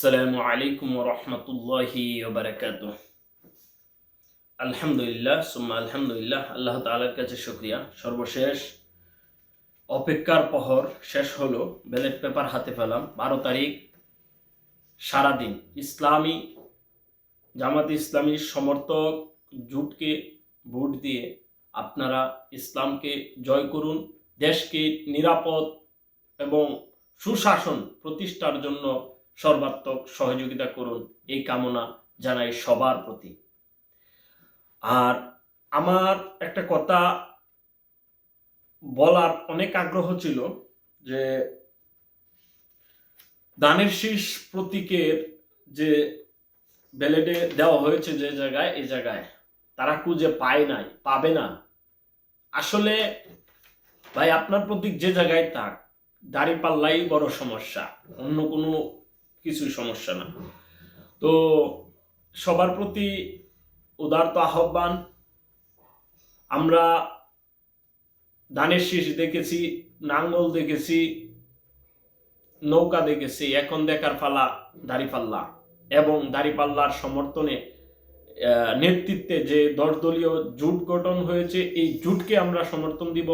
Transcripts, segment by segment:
আসসালামু আলাইকুম রহমতুল্লাহি বারাকাত আলহামদুলিল্লাহ, সুম্মা আলহামদুলিল্লাহ, আল্লাহ তাআলার কাছে শুকরিয়া। সর্বশেষ অপেক্ষার পহর শেষ হলো, ব্যালট পেপার হাতে পেলাম। বারো তারিখ সারাদিন। ইসলামী, জামাত ইসলামী সমর্থক জুটকে ভোট দিয়ে আপনারা ইসলামকে জয় করুন, দেশকে নিরাপদ এবং সুশাসন প্রতিষ্ঠার জন্য সর্বাত্মক সহযোগিতা করুন এই কামনা জানাই সবার প্রতি। আর আমার একটা কথা বলার অনেক আগ্রহ ছিল যে দানের শীষ প্রতীকের যে ব্যালেটে দেওয়া হয়েছে যে জায়গায় এই জায়গায়, তারা খুঁজে পায় নাই, পাবে না। আসলে ভাই, আপনার প্রতীক যে জায়গায় থাক, দাড়ি পাল্লাই বড় সমস্যা, অন্য কোনো কিছু সমস্যা না। তো সবার প্রতি উদারত আহ্বান। আমরা ধানের শীষ দেখেছি, নাঙ্গল দেখেছি, নৌকা দেখেছি, এখন দেখার পালা দাড়িপাল্লা এবং দাড়িপাল্লার সমর্থনে নেতৃত্বে যে দলীয় জুট গঠন হয়েছে, এই জুটকে আমরা সমর্থন দিব।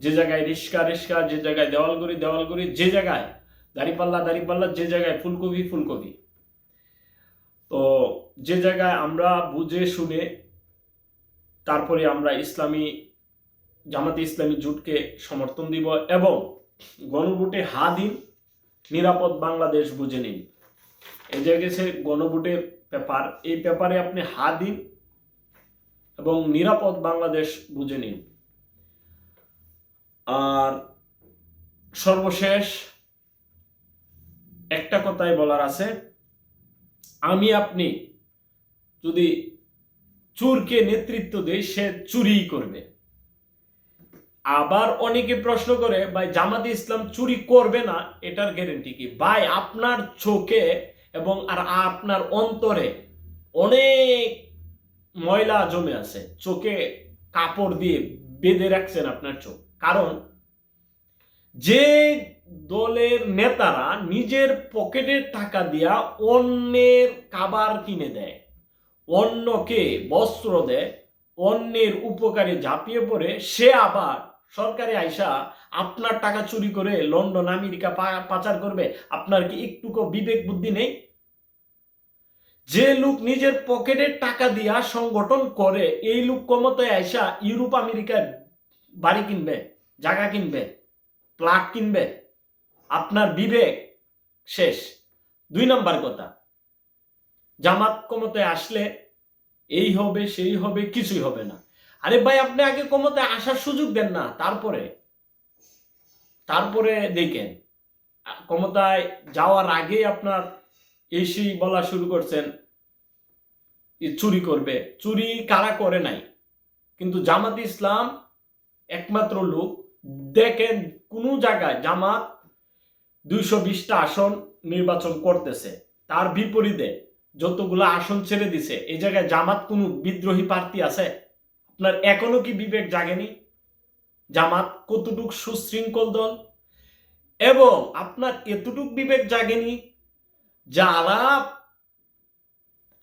যে জায়গায় রিস্কা রিস্কা, যে জায়গায় দেওয়ালগুড়ি দেওয়ালগুড়ি, যে জায়গায় দাড়িপাল্লা দাড়িপাল্লা যে জায়গায়, ফুলকপি ফুলকপি। তো যে জায়গায় আমরা বুঝে শুনে তারপরে আমরা ইসলামী, জামাতে ইসলামী জুটকে সমর্থন দিব এবং গণভোটে হা দিন, নিরাপদ বাংলাদেশ বুঝে নিন। এই যে গেছে গণভোটের পেপার। এই পেপারে আপনি হা দিন এবং নিরাপদ বাংলাদেশ বুঝে নিন। আর সর্বশেষ একটা কথাই বলার আছে, আমি আপনি যদি চুরকে নেতৃত্ব দেই, সে চুরি করবে। আবার অনেকে প্রশ্ন করে, ভাই, জামাতে ইসলাম চুরি করবে না? এটার গ্যারেন্টি কি? ভাই, আপনার চোখে এবং আর আপনার অন্তরে অনেক ময়লা জমে আছে। চোখে কাপড় দিয়ে বেঁধে রাখছেন আপনার চোখ। কারণ যে দলের নেতারা নিজের পকেটের টাকা দিয়া অন্যের খাবার কিনে দেয়। অন্যকে বস্ত্র দেয়, অন্যের উপকারে ঝাঁপিয়ে পড়ে। সে আবার সরকারি আইসা আপনার টাকা চুরি করে লন্ডন, আমেরিকা পাচার করবে। আপনার কি একটুকু বিবেক বুদ্ধি নেই? যে লোক নিজের পকেটের টাকা দিয়া সংগঠন করে, এই লোক ক্ষমতায় আইসা ইউরোপ আমেরিকায় বাড়ি কিনবে, জায়গা কিনবে, প্লাট কিনবে। আপনার বিবেক শেষ। দুই নাম্বার কথা, জামাত ক্ষমতায় আসলে এই হবে, সেই হবে, কিছুই হবে না। আরে ভাই, আপনি আগে ক্ষমতায় আসার সুযোগ দেন না, তারপরে। তারপরে দেখেন, ক্ষমতায় যাওয়ার আগে আপনার এসি বলা শুরু করছেন চুরি করবে। চুরি কারা করে নাই? কিন্তু জামাত ইসলাম একমাত্র লোক। দেখেন, কোন জায়গায় জামাত দুইশো বিশটা আসন নির্বাচন করতেছে। তার বিপরীতে যতগুলো আসন ছেড়ে দিছে এই জায়গায় জামাত কোনো বিদ্রোহী প্রার্থী আছে? আপনার এখনও কি বিবেক জাগেনি? জামাত কতটুক সুশৃঙ্খল দল? এবং আপনার এতটুক বিবেক জাগেনি যারা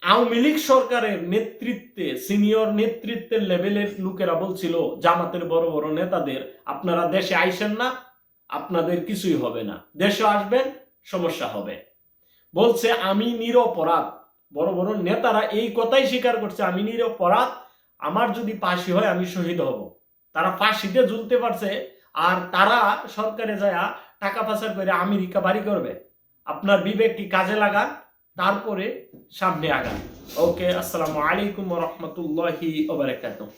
আওয়ামী লীগ সরকারের নেতৃত্বে, সিনিয়র নেতৃত্বের লেভেলের লোকেরা বলছিল, জামাতের বড় বড় নেতাদের আপনারা দেশে আইসেন না আপনাদের কিছুই হবে না। দেশে আসবেন, সমস্যা হবে। বলছে, আমি নিরপরাধ। বড় বড় নেতারা এই কথাই স্বীকার করছে, আমি নিরপরাধ। আমার যদি ফাঁসি হয়, আমি শহীদ হব। তারা ফাঁসিতে ঝুলতে পারছে, আর তারা সরকারে যায় টাকা পাচার করে আমেরিকা বাড়ি করবে। আপনার বিবেক কি কাজে লাগান? তারপরে সামনে আগান। ওকে, আসসালামু আলাইকুম রহমতুল্লাহি ওবারাকাতুহ